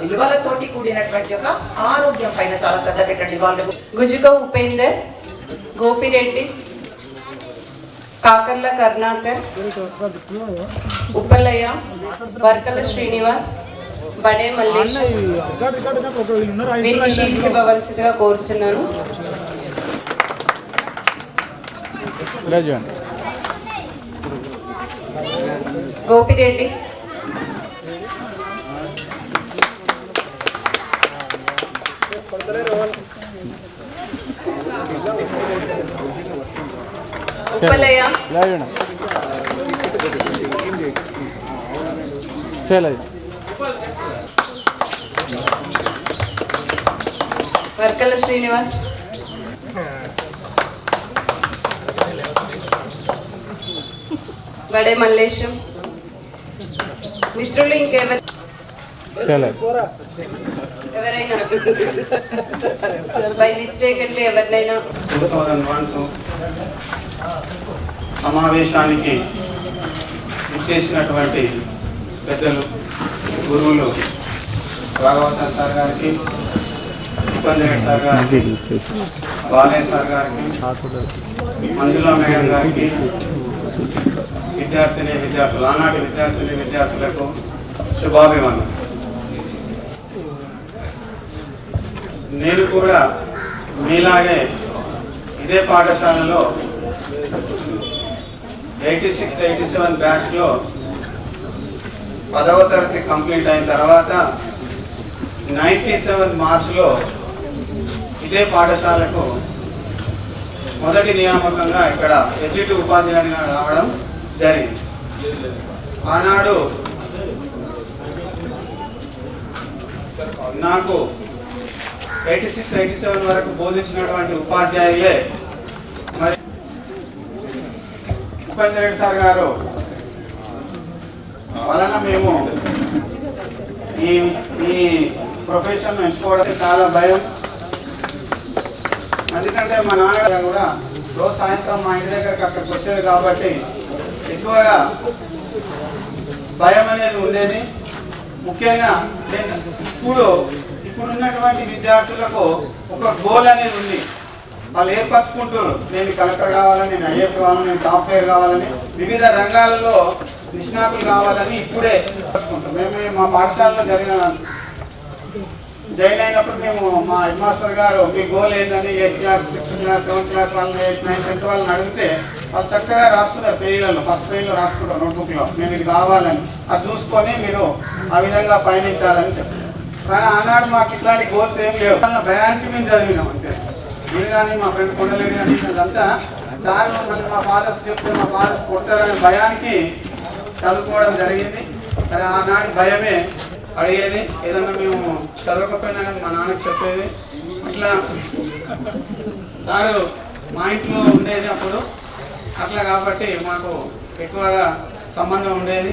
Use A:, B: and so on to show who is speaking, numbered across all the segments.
A: విలువలతోటి కూడినటువంటి ఒక ఆరోగ్యం పైన చాలా శ్రద్ధ పెట్టండి వాళ్ళు.
B: గుజుక ఉపేందర్ గోపిరెడ్డి కాకర్ల కర్ణాకర్ ఉప్పలయ్య వర్కల శ్రీనివాస్ బడే మల్లేష్. వీరికి షీట్స్ ఇవ్వవలసిందిగా కోరుచున్నాను గోపిరెడ్డి
C: చేయలేదు
B: వర్కల శ్రీనివాస్. బడే మల్లేశం. మిత్రులు ఇంకెవరు?
C: చేయలేదు
B: బై మిస్టేక్ ఎవరినైనా.
D: సమావేశానికి ఇచ్చేసినటువంటి పెద్దలు గురువులు రాఘవసార్ సార్ గారికి ఉపేంద్రెడ్డి సార్ గారికి బాలయ్య సార్ గారికి మంజులా మేడం గారికి విద్యార్థిని విద్యార్థులు ఆనాటి విద్యార్థిని విద్యార్థులకు శుభాభివందనం నేను కూడా మీలాగే ఇదే పాఠశాలలో ఎయిటీ సిక్స్ ఎయిటీ సెవెన్ బ్యాచ్లో పదవ తరగతి కంప్లీట్ అయిన తర్వాత నైంటీ సెవెన్ మార్చ్లో ఇదే పాఠశాలకు మొదటి నియామకంగా ఇక్కడ ఎడ్జిటి ఉపాధ్యాయునిగా రావడం జరిగింది. ఆనాడు నాకు ఎయిటీ సిక్స్ ఎయిటీ సెవెన్ వరకు బోధించినటువంటి ఉపాధ్యాయులే. మరి ఉపేంద్ర రెడ్డి సార్ గారు వలన మేము ఈ ఈ ప్రొఫెషన్ ఎంచుకోవడానికి చాలా భయం. ఎందుకంటే మా నాన్నగారు కూడా రోజు సాయంత్రం మా ఇంటి దగ్గరకు అక్కడికి వచ్చేది కాబట్టి ఎక్కువగా భయం అనేది ఉండేది. ముఖ్యంగా నేను ఇప్పుడు ఇప్పుడున్నటువంటి విద్యార్థులకు ఒక గోల్ అనేది ఉంది. వాళ్ళు ఏర్పరచుకుంటారు నేను కలెక్టర్ కావాలని నేను ఐఏఎస్ కావాలని నేను సాఫ్ట్వేర్ కావాలని వివిధ రంగాలలో నిష్ణాతులు కావాలని ఇప్పుడే ఏర్పరచుకుంటాం మేము మా పాఠశాలలో జరిగిన జాయిన్ అయినప్పుడు మేము మా హెడ్ మాస్టర్ గారు మీ గోల్ ఏంటని eighth class sixth class seventh class వాళ్ళని ఎయిత్ నైన్త్ టెన్త్ వాళ్ళని అడిగితే వాళ్ళు చక్కగా రాస్తున్నారు పేజీలలో. ఫస్ట్ పేజీలో రాసుకుంటారు నోట్బుక్లో. మేము ఇది కావాలని. అది చూసుకొని మీరు ఆ విధంగా పయనించాలని చెప్పారు. కానీ ఆనాడు మాకు ఇట్లాంటి గోల్స్ ఏం లేవు. భయానికి మేము చదివినాం అంతే. మీరు కానీ మా ఫ్రెండ్ కొండలేడు కానీ సార్ మళ్ళీ మా ఫాదర్స్ చెప్తే మా ఫాదర్స్ కొడతారనే భయానికి చదువుకోవడం జరిగింది. కానీ ఆనాటి భయమే అడిగేది. ఏదన్నా మేము చదవకపోయినా కానీ మా నాన్నకి చెప్పేది. అట్లా సారు మా ఇంట్లో ఉండేది అప్పుడు. అట్లా కాబట్టి మాకు ఎక్కువగా సంబంధం ఉండేది.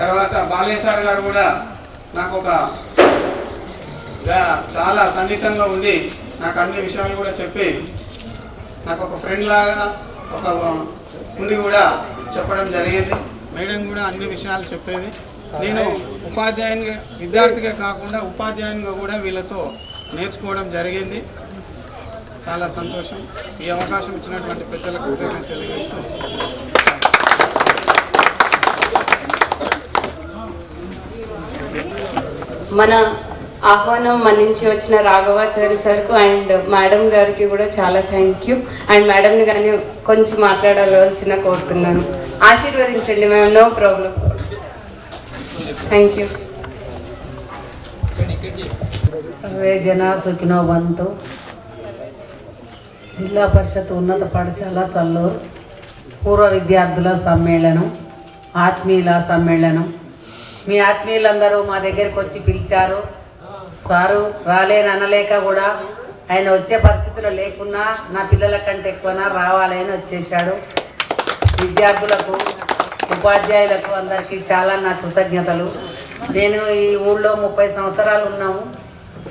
D: తర్వాత బాలయ్య సార్ గారు కూడా నాకు ఒక చాలా సన్నిహితంగా ఉండి నాకు అన్ని విషయాలు కూడా చెప్పి నాకు ఒక ఫ్రెండ్ లాగా ఒక ఉండి కూడా చెప్పడం జరిగింది. మేడం కూడా అన్ని విషయాలు చెప్పేది. నేను ఉపాధ్యాయునిగా విద్యార్థిగా కాకుండా ఉపాధ్యాయునిగా కూడా వీళ్ళతో నేర్చుకోవడం జరిగింది. చాలా సంతోషం. ఈ అవకాశం ఇచ్చినటువంటి పెద్దలకు కృతజ్ఞతలు తెలియజేస్తూ.
B: మన ఆహ్వానం మన్నించి వచ్చిన రాఘవాచారి సార్కు అండ్ మేడం గారికి కూడా చాలా థ్యాంక్ యూ అండ్ మేడంని కానీ కొంచెం మాట్లాడవలసిన కోరుతున్నాను. ఆశీర్వదించండి మేము నో ప్రాబ్లం థ్యాంక్ యూ
E: సర్వే జన సుఖినో బంతు జిల్లా పరిషత్ ఉన్నత పాఠశాల చల్లూరు. పూర్వ విద్యార్థుల సమ్మేళనం ఆత్మీయుల సమ్మేళనం. మీ ఆత్మీయులందరూ మా దగ్గరికి వచ్చి పిలిచారు. సారు రాలేననలేక కూడా ఆయన వచ్చే పరిస్థితిలో లేకున్నా నా పిల్లల కంటే ఎక్కువనా రావాలని వచ్చేసాడు విద్యార్థులకు ఉపాధ్యాయులకు అందరికీ చాలా నా కృతజ్ఞతలు. నేను ఈ ఊళ్ళో ముప్పై సంవత్సరాలు ఉన్నాము.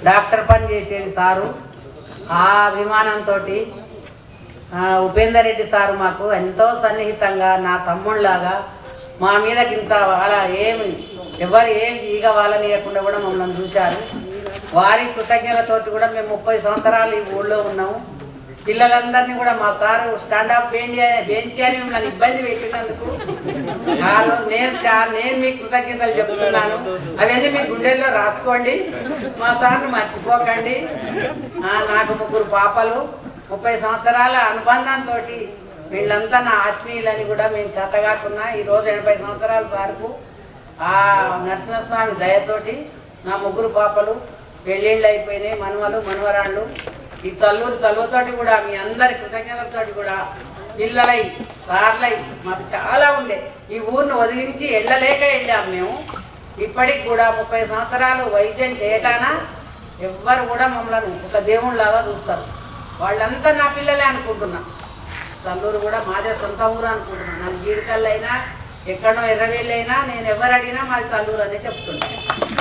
E: డాక్టర్ పని చేసేది సారు. ఆ అభిమానంతో ఉపేందర్ రెడ్డి సారు మాకు ఎంతో సన్నిహితంగా నా తమ్ముళ్ళలాగా మా మీదకి ఇంత అలా ఏమి ఎవరు ఏమి ఈగ వాళ్ళనియకుండా కూడా మమ్మల్ని చూశారు. వారి కృతజ్ఞతతోటి కూడా మేము ముప్పై సంవత్సరాలు ఈ ఊళ్ళో ఉన్నాము. పిల్లలందరినీ కూడా మా సారు స్టాండప్ బెంచ్ బెంచ్ అని మిమ్మల్ని ఇబ్బంది పెట్టినందుకు ఆ నేను చా నేను మీకు కృతజ్ఞతలు చెప్తున్నాను. అవన్నీ మీ గుండెల్లో రాసుకోండి. మా సార్ని మర్చిపోకండి. నాకు ముగ్గురు పాపలు. ముప్పై సంవత్సరాల అనుబంధంతో వీళ్ళంతా నా ఆత్మీయులని కూడా మేము చేతగాకున్నా. ఈరోజు ఎనభై సంవత్సరాల సార్కు ఆ నరసింహస్వామి దయతోటి నా ముగ్గురు పాపలు పెళ్ళిళ్ళు అయిపోయినాయి మనవలు మనవరాళ్ళు. ఈ చల్లూరు చలువతోటి కూడా మీ అందరి కృతజ్ఞతలతోటి కూడా పిల్లలై సార్లై మాకు చాలా ఉండే. ఈ ఊరిని వదిలించి వెళ్ళలేక వెళ్ళాము మేము. ఇప్పటికి కూడా ముప్పై సంవత్సరాలు వైద్యం చేయటానా ఎవ్వరు కూడా మమ్మల్ని ఒక దేవుళ్ళలాగా చూస్తారు. వాళ్ళంతా నా పిల్లలే అనుకుంటున్నా. చల్లూరు కూడా మాదే సొంత ఊరు అనుకుంటున్నాను నాకు జీడికల్లు అయినా ఎక్కడో ఎర్రవేళ్ళైనా నేను ఎవరు అడిగినా మాది చల్లూరు అనే చెప్తున్నాను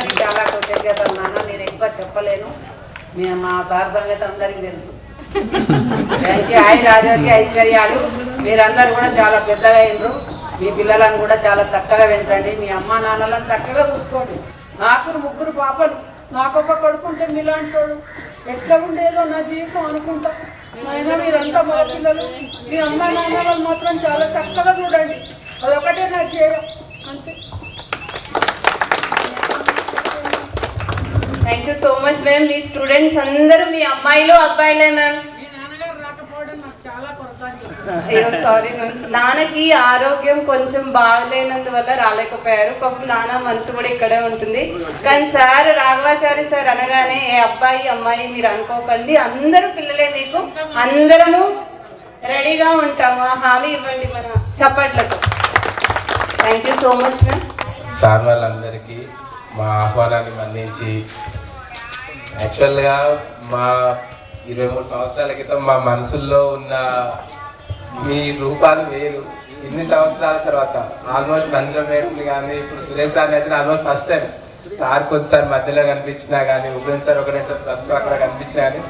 E: పిల్లలందరికీ చాలా కృతజ్ఞతలు నాన్న నేను ఎక్కువ చెప్పలేను. మేము మా సార్ సంగతి అందరికీ తెలుసు. థ్యాంక్ యూ ఆయన ఆరోగ్య ఐశ్వర్యాలు. మీరందరూ కూడా చాలా పెద్దగా అయినరు. మీ పిల్లలను కూడా చాలా చక్కగా పెంచండి. మీ అమ్మ నాన్నలను చక్కగా చూసుకోండి. నాకు ముగ్గురు పాపలు. నాకొక కొడుకుంటే మీలాంటోడు. ఎట్లా ఉండేదో నా జీవితం అనుకుంటా. అయినా మీరంతా మా పిల్లలు. మీ అమ్మ నాన్నలను మాత్రం చాలా చక్కగా చూడండి. అదొకటే నా చేయడం అంతే.
B: Thank you so much ma'am me students అందరూ మీ అమ్మాయిలు అబ్బాయిలే మ్యామ్ అయ్యో సారీ మ్యామ్ నాన్నకి ఆరోగ్యం కొంచెం బాగలేనందువల్ల రాలేకపోయారు. పాపం నాన్న మనసు కూడా ఇక్కడే ఉంటుంది. కానీ సార్ రాఘవాచారి సార్ అనగానే ఏ అబ్బాయి అమ్మాయి మీరు అనుకోకండి. అందరూ పిల్లలే మీకు. అందరము రెడీగా ఉంటాము. ఆ హామీ ఇవ్వండి మన చప్పట్లకు. Thank you so much ma'am
F: sir వాళ్ళందరికీ మా ఆహ్వానాన్ని మన్నించి యాక్చువల్గా మా ఇరవై మూడు సంవత్సరాల క్రితం మా మనసుల్లో ఉన్న మీ రూపాలు వేరు. ఇన్ని సంవత్సరాల తర్వాత ఆల్మోస్ట్ నందిలో మేడం కానీ ఇప్పుడు సురేష్ సార్ అయితే ఆల్మోస్ట్ ఫస్ట్ టైం సార్ కొద్దిసారి మధ్యలో కనిపించినా కానీ ఉపేన్ సార్ ఒకటే సార్ అక్కడ కనిపించినా కానీ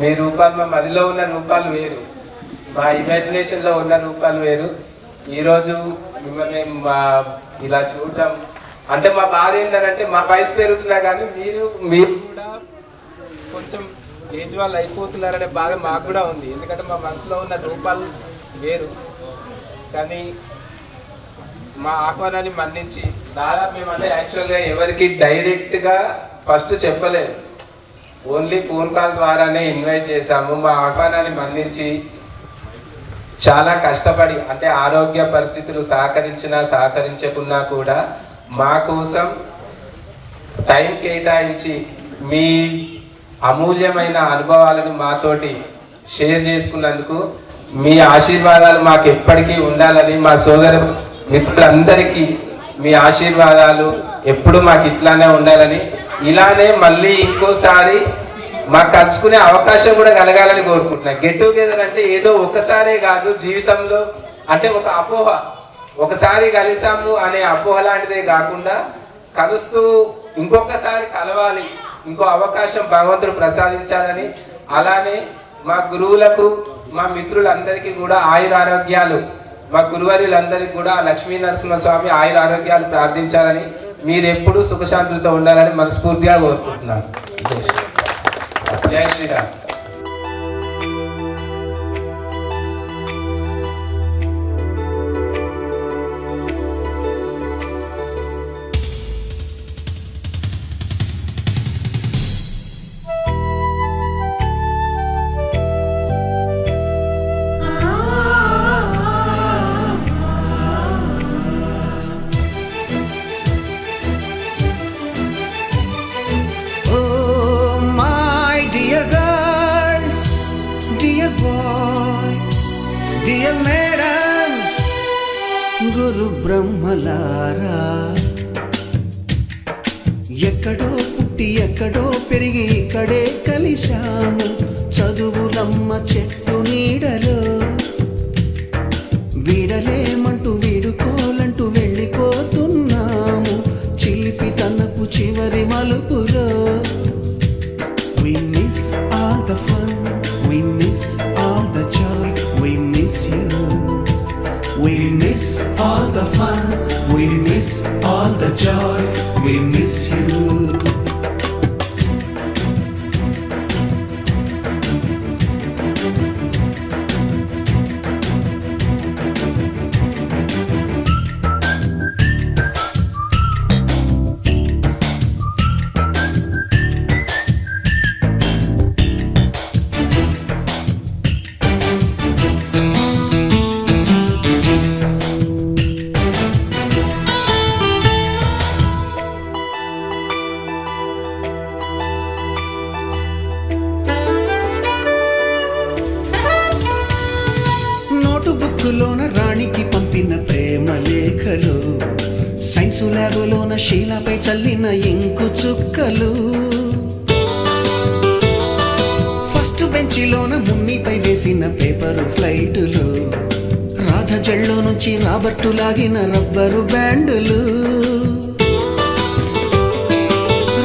F: మీ రూపాలు మా మదిలో ఉన్న రూపాలు వేరు. మా ఇమాజినేషన్లో ఉన్న రూపాలు వేరు. ఈరోజు మిమ్మల్ని మా ఇలా చూడటం అంటే మా బాధ ఏంటంటే మా వయసు పెరుగుతున్నా కానీ మీరు మీరు కూడా ఏజ్ వాళ్ళు అయిపోతున్నారనే బాధ మాకు కూడా ఉంది. ఎందుకంటే మా మనసులో ఉన్న రూపాలు వేరు. కానీ మా ఆహ్వానాన్ని మన్నించి దాదాపు మేమంటే యాక్చువల్గా ఎవరికి డైరెక్ట్గా ఫస్ట్ చెప్పలేదు ఓన్లీ ఫోన్ కాల్ ద్వారానే ఇన్వైట్ చేశాము. మా ఆహ్వానాన్ని మన్నించి చాలా కష్టపడి అంటే ఆరోగ్య పరిస్థితులు సహకరించినా సహకరించకున్నా కూడా మా కోసం టైం కేటాయించి మీ అమూల్యమైన అనుభవాలను మాతోటి షేర్ చేసుకున్నందుకు మీ ఆశీర్వాదాలు మాకు ఎప్పటికీ ఉండాలని మా సోదర మిత్రులందరికీ మీ ఆశీర్వాదాలు ఎప్పుడు మాకు ఇట్లానే ఉండాలని ఇలానే మళ్ళీ ఇంకోసారి మాకు కలుసుకునే అవకాశం కూడా కలగాలని కోరుకుంటున్నా. గెట్ టుగెదర్ అంటే ఏదో ఒకసారే కాదు జీవితంలో. అంటే ఒక అపోహ. ఒకసారి కలిసాము అనే అపోహ లాంటిదే కాకుండా కలుస్తూ ఇంకొకసారి కలవాలి. ఇంకో అవకాశం భగవంతుడు ప్రసాదించాలని. అలానే మా గురువులకు మా మిత్రులందరికీ కూడా ఆయుర ఆరోగ్యాలు. మా గురువర్యులందరికీ కూడా లక్ష్మీ నరసింహస్వామి ఆయుర ఆరోగ్యాలు ప్రార్థించాలని మీరు ఎప్పుడూ సుఖశాంతులతో ఉండాలని మనస్ఫూర్తిగా కోరుకుంటున్నాను. జై శ్రీరామ్.
G: Dear గురు బ్రహ్మలారా. ఎక్కడో పుట్టి ఎక్కడో పెరిగి ఇక్కడే కలిశాము. చదువులమ్మ చెట్టు నీడలో. వీడలేమంటూ వీడుకోలంటూ వెళ్ళిపోతున్నాము. చిలిపి తనకు చివరి మలుపులో. All the joy, we మనసులోన రాణికి పంపిన ప్రేమ లేఖలు సైన్సు ల్యాబులోన శీలపై చల్లిన ఇంకు చుక్కలు. ఫస్ట్ బెంచిలోన మున్నిపై వేసిన పేపరు ఫ్లైటులు రాధ జల్లో నుంచి రాబర్టు లాగిన రబ్బరు బ్యాండులు.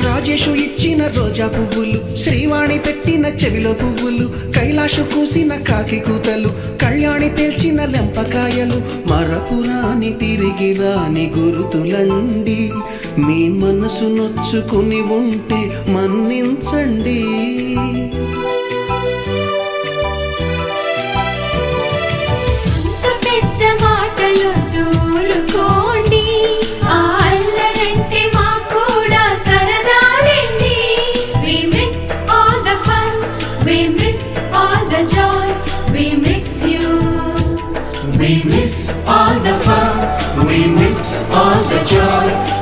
G: రాజేషు ఇచ్చిన రోజా పువ్వులు శ్రీవాణి పెట్టిన చెవిలో పువ్వులు కైలాష కూసిన కాకి కూతలు కళ్యాణి తెల్చిన లెంపకాయలు మరపురాని తిరిగి రాని గురుతులండి. మీ మనసు నొచ్చుకుని ఉంటే మన్నించండి.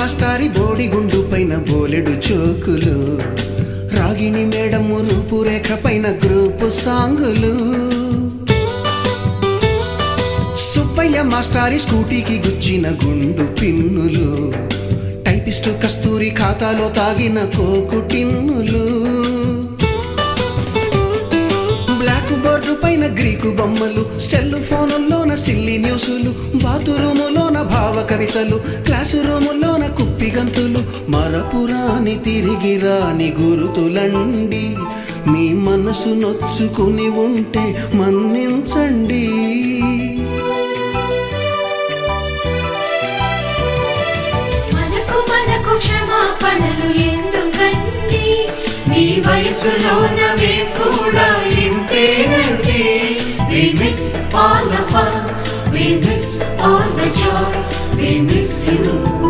G: మాస్టారి బోడిగుండు పైన బోలెడు చోకులు. రాగిణి మేడము రూపురేఖ పైన గ్రూపు సాంగులు. సుబ్బయ్య మాస్టారి స్కూటీకి గుచ్చిన గుండు పిన్నులు. టైపిస్టు కస్తూరి ఖాతాలో తాగిన కోకు టిన్నులు. బ్లాక్ బోర్డు పైన గ్రీకు బొమ్మలు సెల్ ఫోనుల్లోన సిల్లి న్యూసులు బాతురూములోన భావ కవితలు క్లాసు రూములో పిగంతులు మరపురాని తిరిగి రాని గురుతులండి. మీ మనసు నొచ్చుకుని ఉంటే మన్నించండి.
H: క్షమాపణలు ఎందుకండి? మీ వయసులోనవే కూడా ఇంతేనండి. We miss all the fun we miss all the joy we miss you.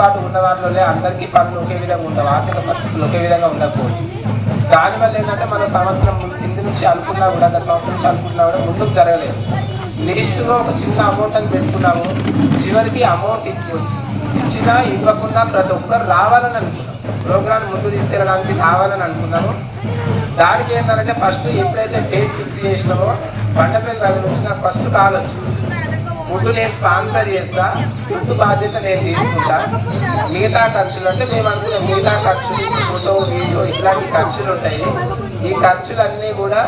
F: పాటు ఉన్న వాటిలో అందరికీ పనులు ఒకే విధంగా ఉండవు ఆర్థిక పరిస్థితులు ఒకే విధంగా ఉండకపోవచ్చు. దానివల్ల ఏంటంటే మన సంవత్సరం ముందు కింద నుంచి అనుకున్నా కూడా గత సంవత్సరం నుంచి అనుకున్నా కూడా ముందుకు జరగలేదు. లిస్టుగా ఒక చిన్న అమౌంట్ అని పెట్టుకున్నాము చివరికి అమౌంట్ ఇచ్చినా ఇవ్వకుండా ప్రతి ఒక్కరు రావాలని అనుకున్నాం. ప్రోగ్రాం ముందు తీసుకెళ్ళడానికి రావాలని అనుకున్నాము. దానికి ఏంటంటే ఫస్ట్ ఎప్పుడైతే డేట్ ఫిక్స్ చేసినామో బండపల్లి దగ్గర నుంచి ఫస్ట్ కాల్ వచ్చింది. ఫుడ్ నేను స్పాన్సర్ చేస్తా. ఫుడ్ బాధ్యత నేను తీసుకుంటా. మిగతా ఖర్చులు అంటే మేము అనుకున్నాం మిగతా ఖర్చులు ఫోటో వీడియో ఇట్లాంటి ఖర్చులు ఉంటాయి. ఈ ఖర్చులన్నీ కూడా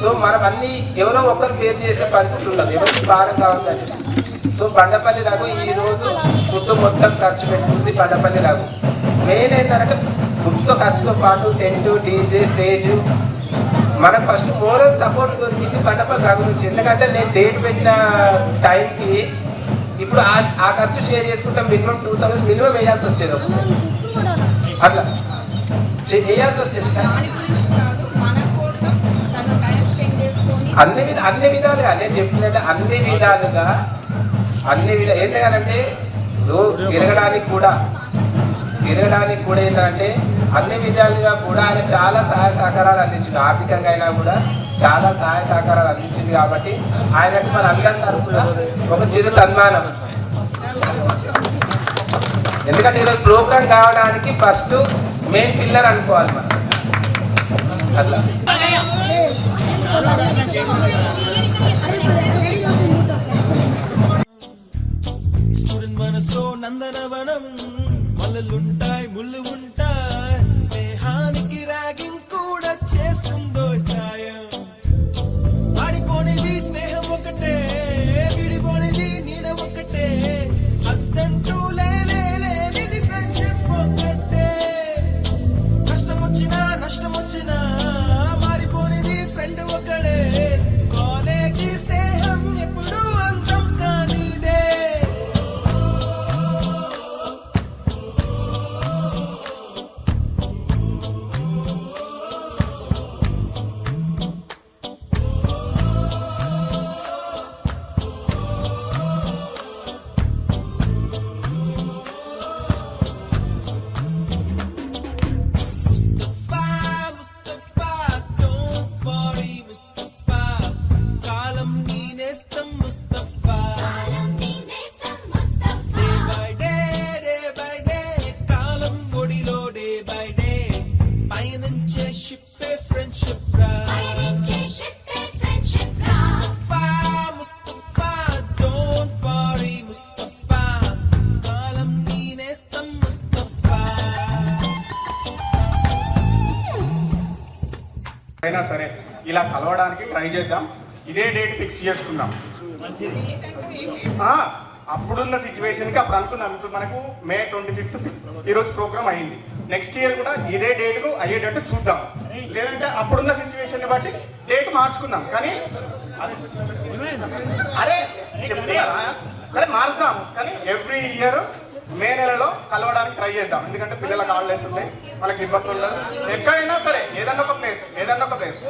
F: సో మనం అన్నీ ఎవరో ఒకరు పేరు చేసే పరిస్థితి ఉండదు. ఎవరికి భారం కావద్దని. సో బండపల్లి రఘు ఈరోజు ఫుడ్ మొత్తం ఖర్చు పెట్టుకుంది బండపల్లి రఘు. మెయిన్ ఏంటంటే ఫుడ్తో ఖర్చుతో పాటు టెంట్ డీజే స్టేజ్ మనకు ఫస్ట్ మోరల్ సపోర్ట్ దొరికింది రఘు నుంచి ఎందుకంటే నేను డేట్ పెట్టిన టైంకి ఇప్పుడు ఆ ఆ ఖర్చు షేర్ చేసుకుంటే మినిమం టూ థౌసండ్ మినిమం వేయాల్సి వచ్చేది. అట్లా. వేయాల్సి వచ్చేది. అన్ని విధ అన్ని విధాలుగా నేను చెప్తున్నట్టే అన్ని విధాలుగా అన్ని విధ ఏంటంటే తిరగడానికి కూడా తిరగడానికి కూడా ఏంటంటే అన్ని విధాలుగా కూడా ఆయన చాలా సహాయ సహకారాలు అందించింది ఆర్థికంగా అయినా కూడా చాలా సహాయ సహకారాలు అందించింది కాబట్టి ఆయనకు మన అందరి తరఫున ఒక చిరు సన్మానం. ఎందుకంటే ఈరోజు ప్రోగ్రామ్ కావడానికి ఫస్ట్ మెయిన్ పిల్లర్ అనుకోవాలి మనం. అట్లా.
I: స్టూడెంట్ మనసో నందనవనం మల్లలుంటాయి
D: ట్రై చేద్దాం. ఇదే డేట్ ఫిక్స్ చేసుకుందాం. అప్పుడున్న సిచ్యువేషన్కి అప్పుడు అనుకున్నాం ఇప్పుడు మనకు మే ట్వంటీ ఫిఫ్త్ ఈరోజు ప్రోగ్రామ్ అయింది. నెక్స్ట్ ఇయర్ కూడా ఇదే డేట్కు అయ్యేటట్టు చూద్దాం. లేదంటే అప్పుడున్న సిచ్యువేషన్ బట్టి డేట్ మార్చుకుందాం. కానీ అరే చెప్తున్నా సరే మారుస్తాం. కానీ ఎవ్రీ ఇయర్ మే నెలలో కలవడానికి ట్రై చేద్దాం. ఎందుకంటే పిల్లలకు హాలిడేస్ ఉంటాయి. మనకి ఇబ్బంది ఉండదు. ఎక్కడైనా సరే ఏదన్నా ఒక ప్లేస్ ఏదన్నా ఒక ప్లేస్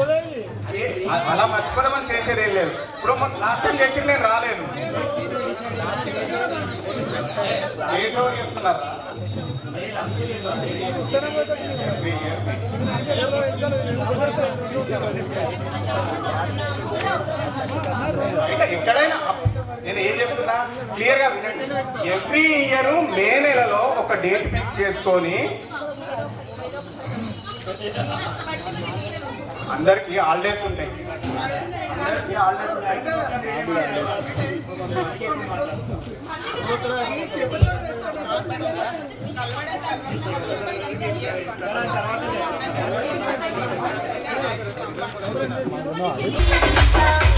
D: అలా అ- అలా చేసేది ఏం లేదు. ఇప్పుడు లాస్ట్ టైం చేసి నేను రాలేదు. చెప్తున్నారు. ఎక్కడైనా నేను ఏం చెప్తున్నా? క్లియర్గా వినండి. ఎవ్రీ ఇయర్ మే నెలలో ఒక డేట్ ఫిక్స్ చేసుకొని అందరికి హాలిడేస్ ఉంటాయి అందరికి హాలిడేస్
H: Thank.